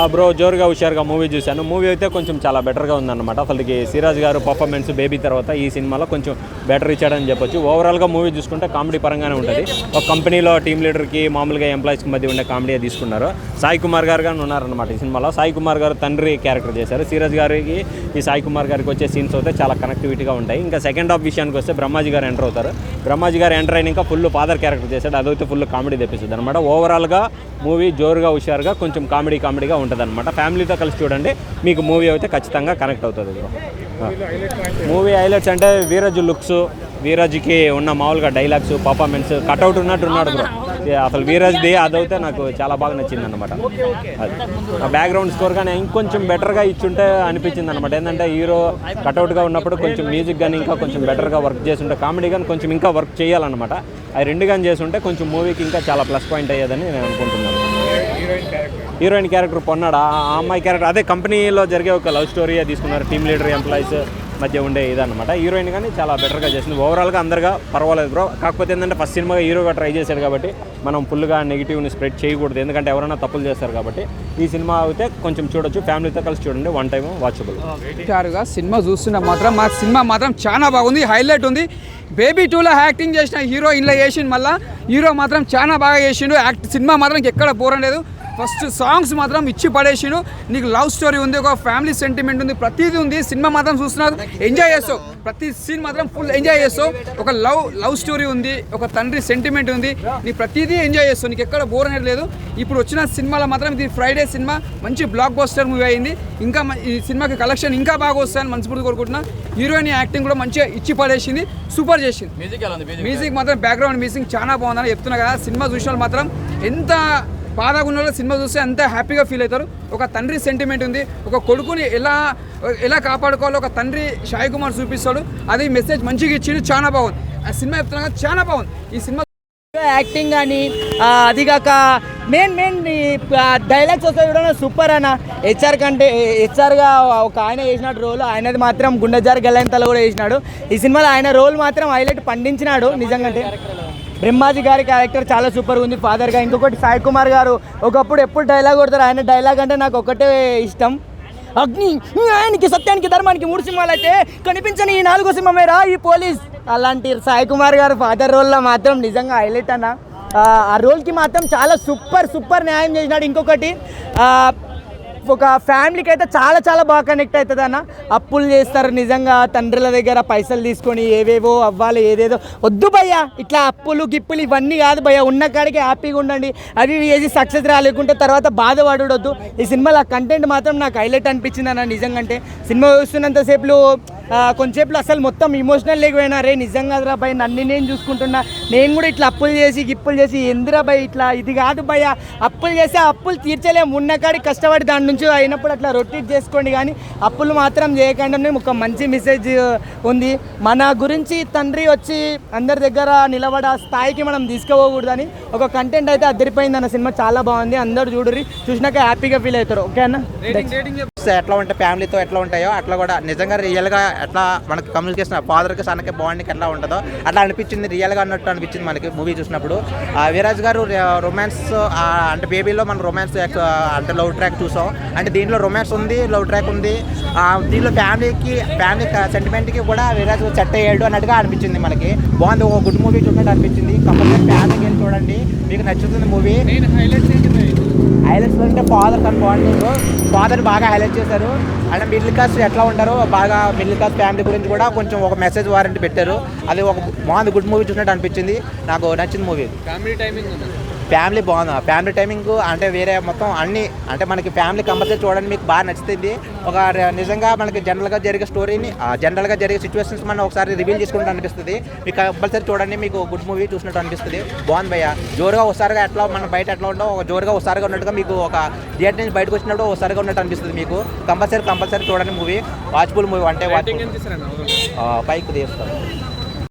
ఆ బ్రో జోరుగా హుషారుగా మూవీ చూశాను. మూవీ అయితే కొంచెం చాలా బెటర్గా ఉందన్నమాట. అసలుకి సిరాజ్ గారు పర్ఫార్మెన్స్ బేబీ తర్వాత ఈ సినిమాలో కొంచెం బెటర్ ఇచ్చాడని చెప్పొచ్చు. ఓవరాల్గా మూవీ చూసుకుంటే కామెడీ పరంగానే ఉంటుంది. ఒక కంపెనీలో టీమ్ లీడర్కి మామూలుగా ఎంప్లాయీస్కి మధ్య ఉండే కామెడీ తీసుకున్నారు. సాయి కుమార్ గారు కానీ ఉన్నారనమాట ఈ సినిమాలో. సాయి కుమార్ గారు తండ్రి క్యారెక్టర్ చేశారు. సిరాజ్ గారికి ఈ సాయి కుమార్ గారికి వచ్చే సీన్స్ అయితే చాలా కనెక్టివిటీగా ఉంటాయి. ఇంకా సెకండ్ హాఫ్ విషయానికి వస్తే బ్రహ్మాజీ గారు ఎంటర్ అవుతారు. బ్రహ్మాజీ గారు ఎంటర్ అయిన ఇంకా ఫుల్ ఫాదర్ క్యారెక్టర్ చేశాడు. అదైతే ఫుల్ కామెడీ తెప్పిస్తుంది అనమాట ఓవరాల్గా మూవీ జోరుగా హుషారుగా కొంచెం కామెడీ కామెడీగా ఉంటుంది అనమాట ఫ్యామిలీతో కలిసి చూడండి. మీకు మూవీ అయితే ఖచ్చితంగా కనెక్ట్ అవుతుంది బ్రో. మూవీ హైలైట్స్ అంటే వీరజ్ లుక్స్ వీరజ్కి ఉన్న మామూలుగా డైలాగ్స్ పర్ఫార్మెన్స్ కట్అవుట్ ఉన్నట్టు ఉన్నాడు బ్రో. అసలు వీరజ్ది అదైతే నాకు చాలా బాగా నచ్చింది అనమాట అది. ఆ బ్యాక్గ్రౌండ్ స్కోర్ కానీ ఇంకొంచెం బెటర్గా ఇచ్చుంటే అనిపించింది అనమాట ఏంటంటే హీరో కట్అవుట్గా ఉన్నప్పుడు కొంచెం మ్యూజిక్ కానీ ఇంకా కొంచెం బెటర్గా వర్క్ చేస్తుంటే కామెడీ కానీ కొంచెం ఇంకా వర్క్ చేయాలన్నమాట. అవి రెండు కానీ చేస్తుంటే కొంచెం మూవీకి ఇంకా చాలా ప్లస్ పాయింట్ అయ్యేదని నేను అనుకుంటున్నాను. హీరోయిన్ క్యారెక్టర్ పొన్నాడు? ఆ అమ్మాయి క్యారెక్టర్ అదే కంపెనీలో జరిగే ఒక లవ్ స్టోరీ తీసుకున్నారు టీమ్ లీడర్ ఎంప్లాయీస్ మధ్య ఉండే ఇదన్నమాట. హీరోయిన్ కానీ చాలా బెటర్గా చేసింది. ఓవరాల్గా అందరిగా పర్వాలేదు బ్రో. కాకపోతే ఏంటంటే ఫస్ట్ సినిమాగా హీరోగా ట్రై చేశాడు కాబట్టి మనం ఫుల్గా నెగిటివ్ని స్ప్రెడ్ చేయకూడదు. ఎందుకంటే ఎవరైనా తప్పులు చేస్తారు కాబట్టి ఈ సినిమా అయితే కొంచెం చూడొచ్చు. ఫ్యామిలీతో కలిసి చూడండి. వన్ టైం వాచబుల్ చారుగా సినిమా చూస్తున్నా మాత్రం మా సినిమా మాత్రం చాలా బాగుంది. హైలైట్ ఉంది. బేబీ టూలో యాక్టింగ్ చేసిన హీరో ఇంట్లో చేసిండు మళ్ళీ. హీరో మాత్రం చాలా బాగా చేసిండు. యాక్ట్ సినిమా మాత్రం ఎక్కడ పోరం లేదు. ఫస్ట్ సాంగ్స్ మాత్రం ఇచ్చి పడేసిండు. నీకు లవ్ స్టోరీ ఉంది ఒక ఫ్యామిలీ సెంటిమెంట్ ఉంది ప్రతిదీ ఉంది. సినిమా మాత్రం చూస్తున్నారు. ఎంజాయ్ చేస్తావు. ప్రతి సీన్ మాత్రం ఫుల్ ఎంజాయ్ చేస్తావు. ఒక లవ్ లవ్ స్టోరీ ఉంది ఒక తండ్రి సెంటిమెంట్ ఉంది. నీ ప్రతిదీ ఎంజాయ్ చేస్తావు. నీకు ఎక్కడ బోర్ అనేది లేదు. ఇప్పుడు వచ్చిన సినిమాలో మాత్రం ఇది ఫ్రైడే సినిమా. మంచి బ్లాక్ బస్టర్ మూవీ అయింది. ఇంకా ఈ సినిమాకి కలెక్షన్ ఇంకా బాగా వస్తాయని మనస్ఫూర్తి కోరుకుంటున్నా. హీరోయిన్ యాక్టింగ్ కూడా మంచిగా ఇచ్చి పడేసింది. సూపర్ చేసింది. మ్యూజిక్ మాత్రం బ్యాక్గ్రౌండ్ మ్యూజిక్ చాలా బాగుందని చెప్తున్నా కదా. సినిమా చూసిన మాత్రం ఎంత బాధగా ఉన్న వాళ్ళు సినిమా చూస్తే అంత హ్యాపీగా ఫీల్ అవుతారు. ఒక తండ్రి సెంటిమెంట్ ఉంది. ఒక కొడుకుని ఎలా ఎలా కాపాడుకోవాలో ఒక తండ్రి సాయి కుమార్ చూపిస్తాడు. అది మెసేజ్ మంచిగా ఇచ్చిండు. చాలా బాగుంది. ఆ సినిమా చెప్తున్నా చాలా బాగుంది. ఈ సినిమా యాక్టింగ్ కానీ అది కాక మెయిన్ మెయిన్ డైలాగ్స్ వస్తాయి కూడా సూపర్ అన్న. హెచ్ఆర్ కంటే హెచ్ఆర్గా ఒక ఆయన వేసినాడు రోల్ ఆయనది మాత్రం గుండెజారి గల్లంతలో కూడా వేసినాడు. ఈ సినిమాలో ఆయన రోల్ మాత్రం హైలైట్ పండించినాడు నిజంగా బ్రహ్మాజీ గారి క్యారెక్టర్ చాలా సూపర్ ఉంది ఫాదర్గా ఇంకొకటి సాయి కుమార్ గారు ఒకప్పుడు ఎప్పుడు డైలాగ్ కొడతారు ఆయన డైలాగ్ అంటే నాకు ఒకటే ఇష్టం. అగ్ని ఆయనకి సత్యానికి ధర్మానికి మూడు సింహాలు అయితే కనిపించని ఈ నాలుగో సింహమేరా ఈ పోలీస్. అలాంటి సాయి కుమార్ గారు ఫాదర్ రోల్లో మాత్రం నిజంగా హైలైట్ అన్న. ఆ, రోల్కి మాత్రం చాలా సూపర్ సూపర్ న్యాయం చేసినాడు. ఇంకొకటి ఒక ఫ్యామిలీకి అయితే చాలా చాలా బాగా కనెక్ట్ అవుతుంది అన్న. అప్పులు చేస్తారు నిజంగా తండ్రుల దగ్గర పైసలు తీసుకొని ఏవేవో అవ్వాలి ఏదేదో. వద్దు భయ్యా ఇట్లా అప్పులు గిప్పులు ఇవన్నీ కాదు భయ్యా. ఉన్న కాడికి హ్యాపీగా ఉండండి. అవి ఇవి చేసి సక్సెస్ రాలేకుంటే తర్వాత బాధపడవద్దు ఈ సినిమాలో కంటెంట్ మాత్రం నాకు హైలైట్ అనిపించింది అన్న నిజంగా అంటే. సినిమా చూస్తున్నంతసేపులో కొంచెంసేపులో అసలు మొత్తం ఇమోషనల్ లేకపోయినా రే నిజంగా రా భయ్ నన్ను నేను చూసుకుంటున్నా నేను కూడా ఇట్లా అప్పులు చేసి గిప్పులు చేసి ఎందురా భయ్ ఇట్లా ఇది కాదు భయ అప్పులు చేసి అప్పులు తీర్చలేము ఉన్న కాడి కష్టపడి దాని నుంచి అయినప్పుడు అట్లా రొటీట్ చేసుకోండి కానీ అప్పులు మాత్రం చేయకుండా ఒక మంచి మెసేజ్ ఉంది. మన గురించి తండ్రి వచ్చి అందరి దగ్గర నిలబడ స్థాయికి మనం తీసుకుపోకూడదని ఒక కంటెంట్ అయితే అదిరిపోయింది అన్న సినిమా చాలా బాగుంది. అందరు చూడరి చూసినాక హ్యాపీగా ఫీల్ అవుతారు. ఓకే అన్న? ఎట్లా ఉంటాయి ఫ్యామిలీతో ఎట్లా ఉంటాయో అట్లా కూడా నిజంగా రియల్గా ఎట్లా మనకి కమ్యూనికేషన్ ఫాదర్కి సన్నకి బాండింగ్ ఎట్లా ఉంటుందో అట్లా అనిపించింది రియల్గా అన్నట్టు అనిపించింది మనకి మూవీ చూసినప్పుడు. వీరాజ్ గారు రొమాన్స్ అంటే బేబీలో మనం రొమాన్స్ అంటే లవ్ ట్రాక్ చూసాం. అంటే దీంట్లో రొమాన్స్ ఉంది లవ్ ట్రాక్ ఉంది. దీంట్లో ఫ్యామిలీకి ఫ్యామిలీ సెంటిమెంట్కి కూడా వీరాజ్ సెట్ అయ్యాడు అన్నట్టుగా అనిపించింది మనకి. బాగుంది ఒక గుడ్ మూవీ చూసినట్టు అనిపించింది. కంపల్సరీ ఫ్యామిలీకి వెళ్ళి చూడండి మీకు నచ్చుతుంది మూవీ హైలైట్స్ అంటే ఫాదర్ తన బాండింగ్ ఫాదర్ బాగా హైలైట్ చేశారు. అండ్ మిడిల్ క్లాస్ ఎట్లా ఉంటారో బాగా మిడిల్ క్లాస్ ఫ్యామిలీ గురించి కూడా కొంచెం ఒక మెసేజ్ వారంటీ పెట్టారు. అది ఒక బాగుంది గుడ్ మూవీ చూసినట్టు అనిపించింది. నాకు నచ్చింది మూవీ ఫ్యామిలీ టైమింగ్ ఫ్యామిలీ బాగుంది. ఫ్యామిలీ టైమింగ్ అంటే వేరే మొత్తం అన్ని అంటే మనకి ఫ్యామిలీ కంపల్సరీ చూడండి మీకు బాగా నచ్చుతుంది. ఒక నిజంగా మనకి జనరల్గా జరిగే స్టోరీని జనరల్గా జరిగే సిచ్యువేషన్స్ మనం ఒకసారి రివీల్ చేసుకుంటూ అనిపిస్తుంది. మీకు కంపల్సరీ చూడండి మీకు గుడ్ మూవీ చూసినట్టు అనిపిస్తుంది. బాగుంది భయ్య. జోరుగా ఒకసారిగా ఎట్లా మనం బయట ఎట్లా ఉండో ఒక జోరుగా ఒకసారిగా ఉన్నట్టుగా మీకు ఒక థియేటర్ నుంచి బయటకు వచ్చినప్పుడు ఒకసారిగా ఉన్నట్టు అనిపిస్తుంది మీకు. కంపల్సరీ కంపల్సరీ చూడండి మూవీ వాచ్ఫుల్ మూవీ అంటే పైకి తీస్తాను.